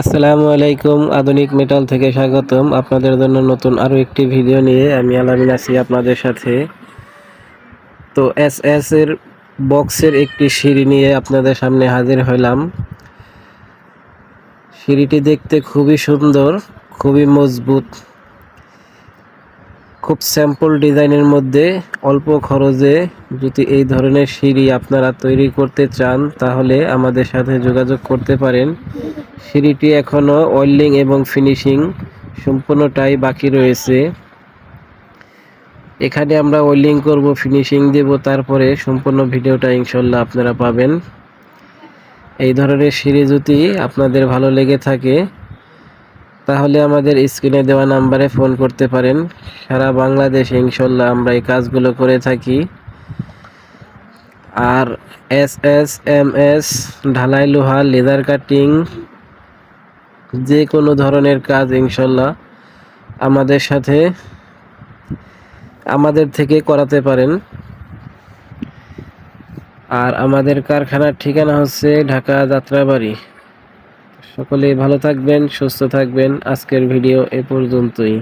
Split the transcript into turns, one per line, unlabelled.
আসসালামু আলাইকুম, আধুনিক মেটাল থেকে স্বাগতম। আপনাদের জন্য নতুন আরও একটি ভিডিও নিয়ে আমি আলামিন আছি আপনাদের সাথে। তো এস এস এর বক্সের একটি সিঁড়ি নিয়ে আপনাদের সামনে হাজির হইলাম সিঁড়িটি দেখতে খুবই সুন্দর, খুবই মজবুত। খুব স্যাম্পল ডিজাইনের মধ্যে অল্প খরচে যদি এই ধরনের সিঁড়ি আপনারা তৈরি করতে চান, তাহলে আমাদের সাথে যোগাযোগ করতে পারেন। সিঁড়িটি এখনও ওয়েল্ডিং এবং ফিনিশিং সম্পূর্ণটাই বাকি রয়েছে। এখানে আমরা ওয়েল্ডিং করব, ফিনিশিং দেব, তারপরে সম্পূর্ণ ভিডিওটা ইনশাল্লাহ আপনারা পাবেন। এই ধরনের সিঁড়ি যদি আপনাদের ভালো লেগে থাকে তাহলে আমাদের স্ক্রিনে দেওয়া নাম্বারে ফোন করতে পারেন। সারা বাংলাদেশে ইনশাল্লাহ আমরা এই কাজগুলো করে থাকি। আর এস এস এম এস, ঢালাই লোহা, লেদার কাটিং, যে কোনো ধরনের কাজ ইনশাল্লাহ আমাদের সাথে আমাদের থেকে করাতে পারেন। আর আমাদের কারখানার ঠিকানা হচ্ছে ঢাকা যাত্রাবাড়ি। সকলেই ভালো থাকবেন সুস্থ থাকবেন। আজকের ভিডিও এ পর্যন্তই।